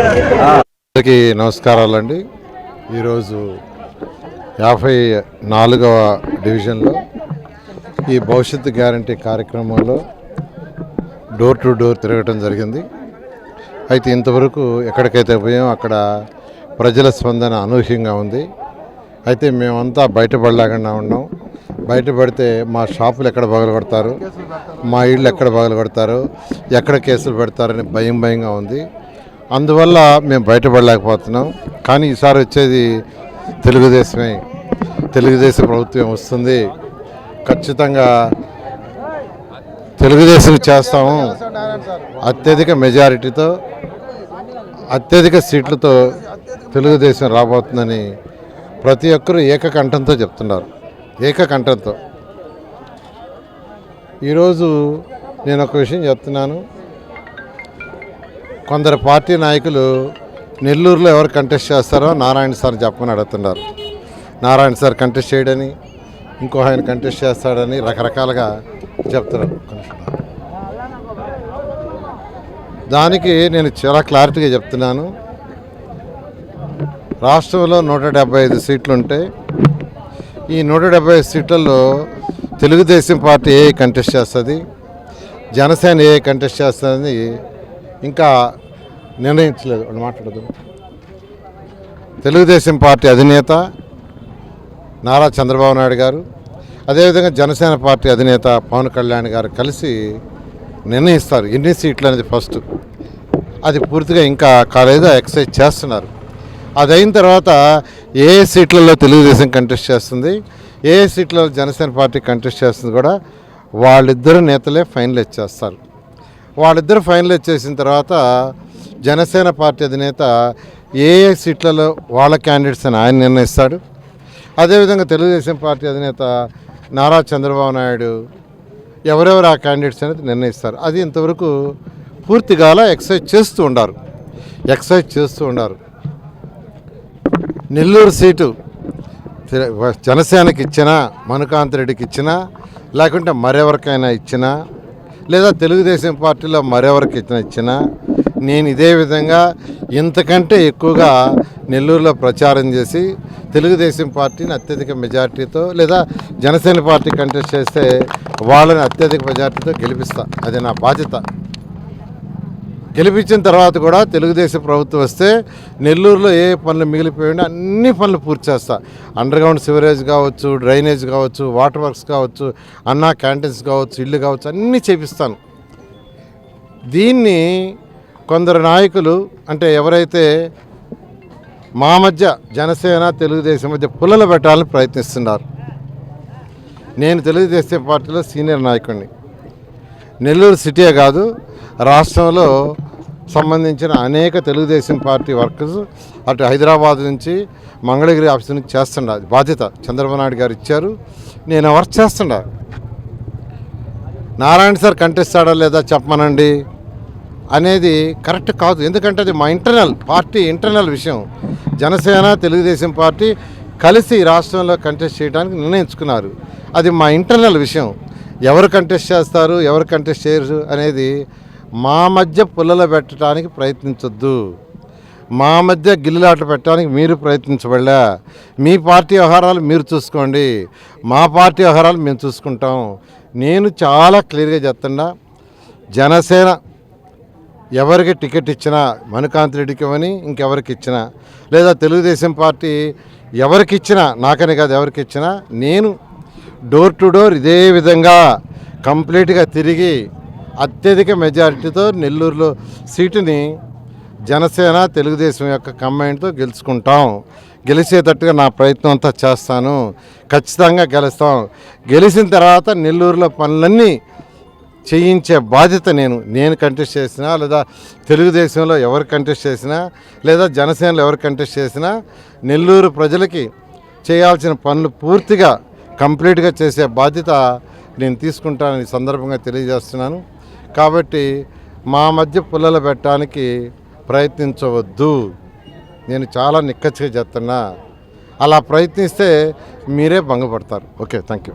అందరికీ నమస్కారాలండి. ఈరోజు యాభై నాలుగవ డివిజన్లో ఈ భవిష్యత్తు గ్యారంటీ కార్యక్రమంలో డోర్ టు డోర్ తిరగటం జరిగింది. అయితే ఇంతవరకు ఎక్కడికైతే పోయాం అక్కడ ప్రజల స్పందన అనూహ్యంగా ఉంది. అయితే మేమంతా బయటపడలేకుండా ఉన్నాం. బయటపడితే మా షాపులు ఎక్కడ పగలగొడతారు? మా ఇళ్ళు ఎక్కడ పగలగొడతారు? ఎక్కడ కేసులు పెడతారని భయం భయంగా ఉంది. అందువల్ల మేము బయటపడలేకపోతున్నాం. కానీ ఈసారి వచ్చేది తెలుగుదేశమే. తెలుగుదేశం ప్రభుత్వం వస్తుంది. ఖచ్చితంగా తెలుగుదేశం చేస్తాము. అత్యధిక మెజారిటీతో అత్యధిక సీట్లతో తెలుగుదేశం రాబోతుందని ప్రతి ఒక్కరూ ఏకకంఠంతో చెప్తున్నారు. ఏకకంఠంతో. ఈరోజు నేను ఒక విషయం చెప్తున్నాను. కొందరు పార్టీ నాయకులు నెల్లూరులో ఎవరు కంటెస్ట్ చేస్తారో నారాయణ సార్ చెప్పమని అడుగుతున్నారు. నారాయణ సార్ కంటెస్ట్ చేయడని ఇంకో ఆయన కంటెస్ట్ చేస్తాడని రకరకాలుగా చెప్తున్నారు. దానికి నేను చాలా క్లారిటీగా చెప్తున్నాను. రాష్ట్రంలో నూట డెబ్బై ఐదు సీట్లు ఉంటాయి ఈ నూట డెబ్బై ఐదు సీట్లలో తెలుగుదేశం పార్టీ ఏ కంటెస్ట్ చేస్తుంది జనసేన ఏ కంటెస్ట్ చేస్తుంది ఇంకా నిర్ణయించలేదు వాళ్ళు మాట్లాడదు. తెలుగుదేశం పార్టీ అధినేత నారా చంద్రబాబు నాయుడు గారు అదేవిధంగా జనసేన పార్టీ అధినేత పవన్ కళ్యాణ్ గారు కలిసి నిర్ణయిస్తారు. ఎన్ని సీట్లు అనేది ఫస్ట్. అది పూర్తిగా ఇంకా కాలేదు ఎక్సైజ్ చేస్తున్నారు. అది అయిన తర్వాత ఏ సీట్లలో తెలుగుదేశం కంటెస్ట్ చేస్తుంది ఏ ఏ సీట్లలో జనసేన పార్టీ కంటెస్ట్ చేస్తుంది కూడా వాళ్ళిద్దరు నేతలే ఫైనలైజ్ చేస్తారు వాళ్ళిద్దరు ఫైనలైజ్ చేసిన తర్వాత జనసేన పార్టీ అధినేత ఏ ఏ సీట్లలో వాళ్ళ క్యాండిడేట్స్ అని ఆయన నిర్ణయిస్తాడు. అదేవిధంగా తెలుగుదేశం పార్టీ అధినేత నారా చంద్రబాబు నాయుడు ఎవరెవరు ఆ క్యాండిడేట్స్ అనేది నిర్ణయిస్తారు. అది ఇంతవరకు పూర్తిగా ఎక్సైజ్ చేస్తూ ఉండారు. ఎక్సైజ్ చేస్తూ ఉండారు. నెల్లూరు సీటు జనసేనకి ఇచ్చినా మనుకాంత్ రెడ్డికి ఇచ్చినా లేకుంటే మరెవరికైనా ఇచ్చినా లేదా తెలుగుదేశం పార్టీలో మరెవరికి ఇచ్చిన ఇచ్చినా నేను ఇదే విధంగా ఇంతకంటే ఎక్కువగా నెల్లూరులో ప్రచారం చేసి తెలుగుదేశం పార్టీని అత్యధిక మెజార్టీతో లేదా జనసేన పార్టీ కంటెస్ట్ చేస్తే వాళ్ళని అత్యధిక మెజార్టీతో గెలిపిస్తా. అది నా బాధ్యత. గెలిపించిన తర్వాత కూడా తెలుగుదేశం ప్రభుత్వం వస్తే నెల్లూరులో ఏ పనులు మిగిలిపోయినా అన్ని పనులు పూర్తి చేస్తా. అండర్ గ్రౌండ్ సివరేజ్ కావచ్చు డ్రైనేజ్ కావచ్చు వాటర్ వర్క్స్ కావచ్చు అన్నా క్యాంటీన్స్ కావచ్చు ఇల్లు కావచ్చు అన్నీ చేపిస్తాను. దీన్ని కొందరు నాయకులు అంటే ఎవరైతే మా మధ్య జనసేన తెలుగుదేశం మధ్య పుల్లలు పెట్టాలని ప్రయత్నిస్తున్నారు. నేను తెలుగుదేశం పార్టీలో సీనియర్ నాయకుడిని. నెల్లూరు సిటీయే కాదు రాష్ట్రంలో సంబంధించిన అనేక తెలుగుదేశం పార్టీ వర్కర్స్ అటు హైదరాబాద్ నుంచి మంగళగిరి ఆఫీస్ నుంచి చేస్తుండ బాధ్యత చంద్రబాబు నాయుడు గారు ఇచ్చారు. నేను వర్క్ చేస్తుండ నారాయణ సార్ కంటెస్తాడా లేదా చెప్పమనండి? అనేది కరెక్ట్ కాదు. ఎందుకంటే అది మా ఇంటర్నల్ పార్టీ ఇంటర్నల్ విషయం. జనసేన తెలుగుదేశం పార్టీ కలిసి రాష్ట్రంలో కంటెస్ట్ చేయడానికి నిర్ణయించుకున్నారు. అది మా ఇంటర్నల్ విషయం. ఎవరు కంటెస్ట్ చేస్తారు ఎవరు కంటెస్ట్ చేయరు అనేది మా మధ్య పుల్లలు పెట్టడానికి ప్రయత్నించొద్దు. మా మధ్య గిల్లులాట పెట్టడానికి మీరు ప్రయత్నించబడలే. మీ పార్టీ వ్యవహారాలు మీరు చూసుకోండి. మా పార్టీ వ్యవహారాలు మేము చూసుకుంటాం. నేను చాలా క్లియర్గా చెప్తున్నా జనసేన ఎవరికి టికెట్ ఇచ్చినా మణికాంత్ రెడ్డికి ఇవ్వని ఇంకెవరికి ఇచ్చినా లేదా తెలుగుదేశం పార్టీ ఎవరికి ఇచ్చినా నాకని కాదు ఎవరికి ఇచ్చినా నేను డోర్ టు డోర్ ఇదే విధంగా కంప్లీట్గా తిరిగి అత్యధిక మెజారిటీతో నెల్లూరులో సీటుని జనసేన తెలుగుదేశం యొక్క కంబైన్తో గెలుచుకుంటాం. గెలిచేటట్టుగా నా ప్రయత్నం అంతా చేస్తాను. ఖచ్చితంగా గెలుస్తాం. గెలిచిన తర్వాత నెల్లూరులో పనులన్నీ చేయించే బాధ్యత నేను. నేను కంటెస్ట్ చేసినా లేదా తెలుగుదేశంలో ఎవరు కంటెస్ట్ చేసినా లేదా జనసేనలో ఎవరు కంటెస్ట్ చేసినా నెల్లూరు ప్రజలకి చేయాల్సిన పనులు పూర్తిగా కంప్లీట్గా చేసే బాధ్యత నేను తీసుకుంటానని సందర్భంగా తెలియజేస్తున్నాను. కాబట్టి మా మధ్య పుల్లలు పెట్టడానికి ప్రయత్నించవద్దు. నేను చాలా నిక్కచ్చిగా చెప్తున్నా అలా ప్రయత్నిస్తే మీరే భంగపడతారు. Okay thank you